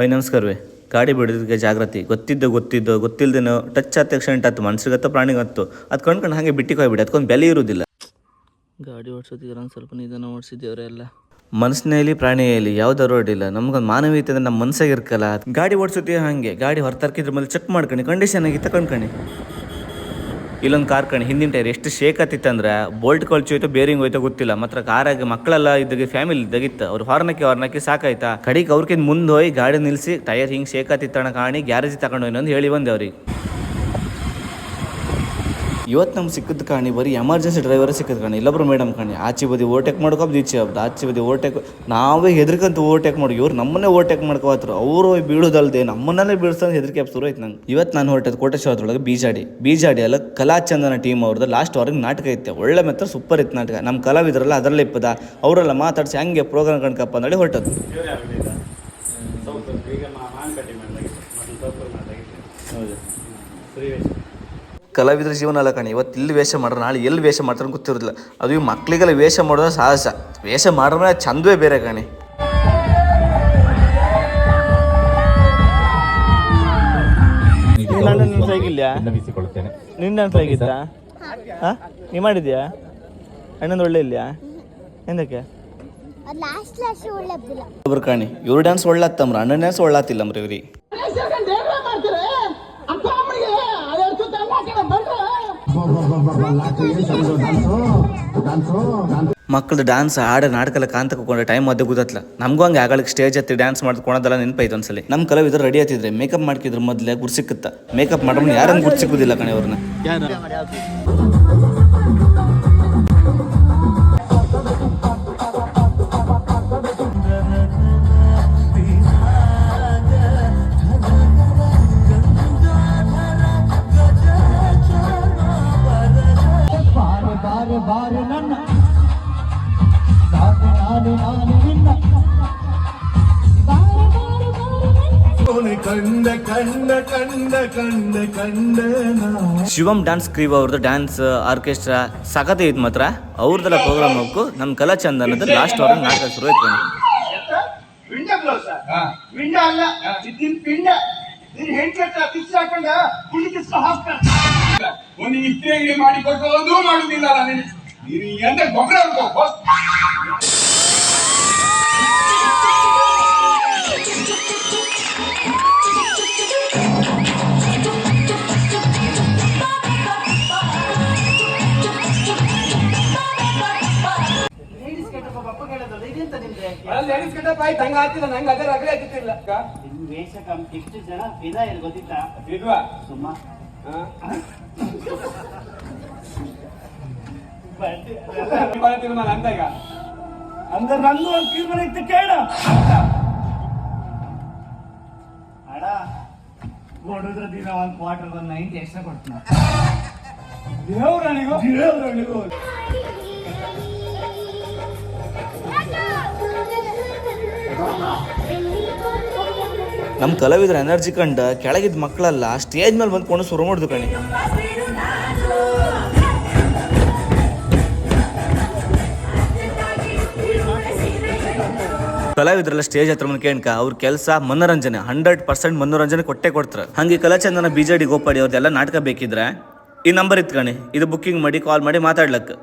ಹೊಯ್ ಕರ್ವೆ ಗಾಡಿ ಬಿಡೋದಕ್ಕೆ ಜಾಗೃತಿ ಗೊತ್ತಿದ್ದು ಗೊತ್ತಿದ್ದು ಗೊತ್ತಿಲ್ದೇನೋ ಟಚ್ ಆದ ತಕ್ಷಣ ಟತ್ತು ಪ್ರಾಣಿಗೆ ಹತ್ತು ಅದು ಕಣ್ಕೊಂಡು ಹಾಗೆ ಬಿಟ್ಟಿಗೆ ಹೋಗ್ಬಿಡಿ ಅದಕ್ಕೊಂದು ಬೆಲೆ ಇರುವುದಿಲ್ಲ ಗಾಡಿ ಓಡಿಸೋದಿದ್ರೆ ಸ್ವಲ್ಪ ನಿಧಾನ ಓಡಿಸಿದ್ದೇವ್ರೆಲ್ಲ ಮನಸ್ಸಿನಲ್ಲಿ ಪ್ರಾಣಿಯಲ್ಲಿ ರೋಡ್ ಇಲ್ಲ. ನಮ್ಗೊಂದು ಮಾನವೀಯತೆ ಅಂದ್ರೆ ನಮ್ಮ ಮನಸ್ಸಾಗಿರ್ಕಲ್ಲ. ಗಾಡಿ ಓಡಿಸುತ್ತೀವಿ ಹಾಗೆ ಗಾಡಿ ಹೊರತರ್ಕಿದ್ರ ಮೇಲೆ ಚೆಕ್ ಮಾಡ್ಕೊಂಡು ಕಂಡೀಷನ್ ಆಗಿ ತಕೊಂಡ್ಕಣಿ. ಇಲ್ಲೊಂದು ಕಾರ್ ಕಣ್, ಹಿಂದಿನ ಟೈರ್ ಎಷ್ಟು ಶೇಕ್ ಆತಿತ್ತಂದ್ರೆ ಬೋಲ್ಟ್ ಕೊಳ್ಚಿ ಹೋಯ್ತು ಬೇರಿಂಗ್ ಹೋಯ್ತು ಗೊತ್ತಿಲ್ಲ. ಮಾತ್ರ ಕಾರಾಗಿ ಮಕ್ಕಳೆಲ್ಲ ಇದ್ದಾಗ ಫ್ಯಾಮಿಲಿ ಇದ್ದಾಗಿತ್ತು. ಅವ್ರು ಹಾರ್ನಕ್ಕೆ ಹಾರ್ನಕ್ಕೆ ಸಾಕಾಯ್ತಾ? ಕಡಿಗೆ ಅವ್ರಕ್ಕಿಂತ ಮುಂದೆ ಹೋಗಿ ಗಾಡಿ ನಿಲ್ಲಿಸಿ ಟೈರ್ ಹಿಂಗೆ ಶೇಕ್ ಆತಿತ್ತಣ್ಣ ಕಾಣಿ, ಗ್ಯಾರೇಜ್ ತಗೊಂಡು ಹೋಯ್ನು ಅಂತ ಹೇಳಿ ಬಂದೆ ಅವ್ರಿಗೆ. ಇವತ್ತು ನಮ್ಗೆ ಸಿಕ್ಕದ ಕಾಣಿ, ಬರೀ ಎಮರ್ಜೆನ್ಸಿ ಡ್ರೈವರ್ ಸಿಕ್ಕಿದ ಕಾಣಿ. ಇಲ್ಲೊಬ್ರು ಮೇಡಮ್ ಕಾಣಿ, ಆಚೆ ಬದಿ ಓವರ್ಟೇಕ್ ಮಾಡ್ಕೊಬ್ದು ಈಚೆ ಹಬ್ದು ಆಚೆ ಬದಿ ಓವರ್ಟೇಕ್ ನಾವೇ ಹೆದರ್ಕಂತ ಓವರ್ಟೇಕ್ ಮಾಡಿ ಇವ್ರು ನಮ್ಮನ್ನೇ ಓವರ್ಟೇಕ್ ಮಾಡ್ಕೋತ್ರು ಅವರು ಬೀಳೋದಲ್ದೆ ನಮ್ಮನ್ನೇ ಬೀಳ್ಸಂದು ಹೆದರಿಕೆ ಶುರು ಆಯ್ತು ನಂಗೆ. ಇವತ್ತು ನಾನು ಹೊರಟದ ಕೋಟೇಶ್ವರದೊಳಗೆ ಬೀಜಾಡಿ. ಬೀಜಾಡಿ ಅಲ್ಲ, ಕಲಾಚಂದನ ಟೀಮ್ ಅವ್ರದ್ದು ಲಾಸ್ಟ್ ಅವ್ರಿಗೆ ನಾಟಕ ಐತೆ. ಒಳ್ಳೆ ಮಾತ್ರ ಸೂಪರ್ ಇತ್ತು ನಾಟಕ. ನಮ್ಮ ಕಲಾವಿದರಲ್ಲ ಅದರಲ್ಲೇ ಇಪ್ಪದ. ಅವರೆಲ್ಲ ಮಾತಾಡಿಸಿ ಹಂಗೆ ಪ್ರೋಗ್ರಾಮ್ ಕಣ್ಕಪ್ಪ ಅಂದೇಳಿ ಹೊರಟದ್ದು. ಕಲಾವಿದ್ರ ಜೀವನ ಅಲ್ಲ ಕಣಿ. ಇವತ್ತು ಇಲ್ಲಿ ವೇಷ ಮಾಡ್ರೆ ನಾಳೆ ಎಲ್ಲಿ ವೇಷ ಮಾಡ್ತಾರೆ ಗೊತ್ತಿರೋದಿಲ್ಲ. ಅದು ಈ ಮಕ್ಕಳಿಗೆಲ್ಲ ವೇಷ ಮಾಡೋದ ಸಾಹಸ. ವೇಷ ಮಾಡ್ರ ಚಂದವೇ ಬೇರೆ ಕಣಿ. ನನ್ನ ಸೈಕಿಲ್ಯಾ ನಿನ್ನ ಸೈಕಿತ್ತಾ ಹಾ? ನೀ ಮಾಡಿದ್ಯಾ? ಅಣ್ಣನ ಒಳ್ಳೆ ಇಲ್ಯಾ? ಎಂದಕ್ಕೆ? ಲಾಸ್ಟ್ ಲಾಸ್ಟ್ ಒಳ್ಳೆ ಕಾಣಿ ಇವ್ರು ಡ್ಯಾನ್ಸ್ ಒಳ್ಳತ್ತಮ್ರ ಅಣ್ಣನ ಡ್ಯಾನ್ಸ್ ಒಳ್ಳತ್ತಿಲ್ಲಮ್ರಿ ಇವ್ರಿ ಮಕ್ಕಳು ಡ್ಯಾನ್ಸ್ ಹಾಡು ನಾಟಕಲ್ಲ ಕಾಂತ ಟೈಮ್ ಮಧ್ಯೆ ಗೊತ್ತಲ್ಲ ನಮಗೂ ಹಂಗೆ ಆಗಲಿಕ್ಕೆ ಸ್ಟೇಜ್ ಹತ್ತಿ ಡ್ಯಾನ್ಸ್ ಮಾಡ್ಕೊಳೋದೆಲ್ಲ ನೆನಪಾಯ್ತು ಒಂದ್ಸಲಿ. ನಮ್ಮ ಕಲಾವಿದರು ರೆಡಿ ಆತಿದ್ರೆ ಮೇಕಪ್ ಮಾಡ್ಕಿದ್ರು ಮೊದಲೇ ಗುಡ್ ಸಿಕ್ಕುತ್ತ ಮೇಕಪ್ ಮಾಡೋಣ ಯಾರನ್ನು ಗುಡ್ ಸಿಕ್ಕುದಿಲ್ಲ ಕಣೆ ಅವ್ರನ್ನ ಶಿವಮ್ ಡ್ಯಾನ್ಸ್ ಕ್ರೀವ್ ಅವ್ರದ್ದು ಡ್ಯಾನ್ಸ್ ಆರ್ಕೆಸ್ಟ್ರಾ ಸಖತ್ ಐತ್ ಮಾತ್ರ. ಅವ್ರದ್ದೆಲ್ಲ ಪ್ರೋಗ್ರಾಮ್ ಹೋಗ್ಕು ನಮ್ ಕಲಾ ಚಂದನದ ಲಾಸ್ಟ್ ಅವ್ರ ನಾಟಕ ಶುರು ಆಯ್ತು ಒಂದು ಇಸ್ತ್ರಿ ಅಂಗಡಿ ಮಾಡಿ ಕೊಟ್ಟು ಒಂದೂ ಮಾಡುದಿಲ್ಲ ನೀನು ನೀನು ಎಂತ ಗೊಬ್ಬರ ಲೇಡೀಸ್ ಕಟ್ಟಪ್ಪ ಆಯ್ತು ಹಂಗ ಆಗ್ತಿಲ್ಲ ನಂಗೆ ಅದರ ಅಗಲೇ ಆಗ್ತಿಲ್ಲ ವೇಷ ಜನ ವಿಧ ಇದೆ ಗೊತ್ತಿತ್ತಾ? ಇಲ್ವಾ ಸುಮ್ಮ. ಅಂದ್ರೆ ನಂದು ಒಂದು ತೀರ್ಮಾನ ಇತ್ತು ಕೇಳ. ಅಡ ಕೊಡುದ್ರ ದಿನ ಒಂದು ಕ್ವಾರ್ಟರ್ ಒಂದು ನೈಂಟಿ ಎಕ್ಸ್ಟ್ರಾ ಕೊಡ್ತೀನಿ? ದೇವ್ರಣಿಗೂ ದೇವ್ರಣಿಗೂ ನಮ್ಮ ಕಲಾವಿದ್ರ ಎನರ್ಜಿ ಕಂಡು ಕೆಳಗಿದ್ದ ಮಕ್ಕಳೆಲ್ಲ ಸ್ಟೇಜ್ ಮೇಲೆ ಬಂದ್ಕೊಂಡು ಶುರು ಮಾಡಿದ್ರು ಕಣಿ. ಕಲಾವಿದ್ರಲ್ಲ ಸ್ಟೇಜ್ ಹತ್ರ ಬಂದು ಕೇಳ್ಕ ಅವ್ರ ಕೆಲಸ ಮನೋರಂಜನೆ, ಹಂಡ್ರೆಡ್ ಪರ್ಸೆಂಟ್ ಮನೋರಂಜನೆ ಕೊಟ್ಟೆ ಕೊಡ್ತಾರೆ. ಹಂಗೆ ಕಲಾಚಂದನ ಬಿಜೆಡಿ ಗೋಪಾಡಿ ಅವ್ರದ್ದೆಲ್ಲ ನಾಟಕ ಬೇಕಿದ್ರೆ ಈ ನಂಬರ್ ಇತ್ಕಣಿ ಇದು ಬುಕ್ಕಿಂಗ್ ಮಾಡಿ ಕಾಲ್ ಮಾಡಿ ಮಾತಾಡ್ಲಕ್ಕೆ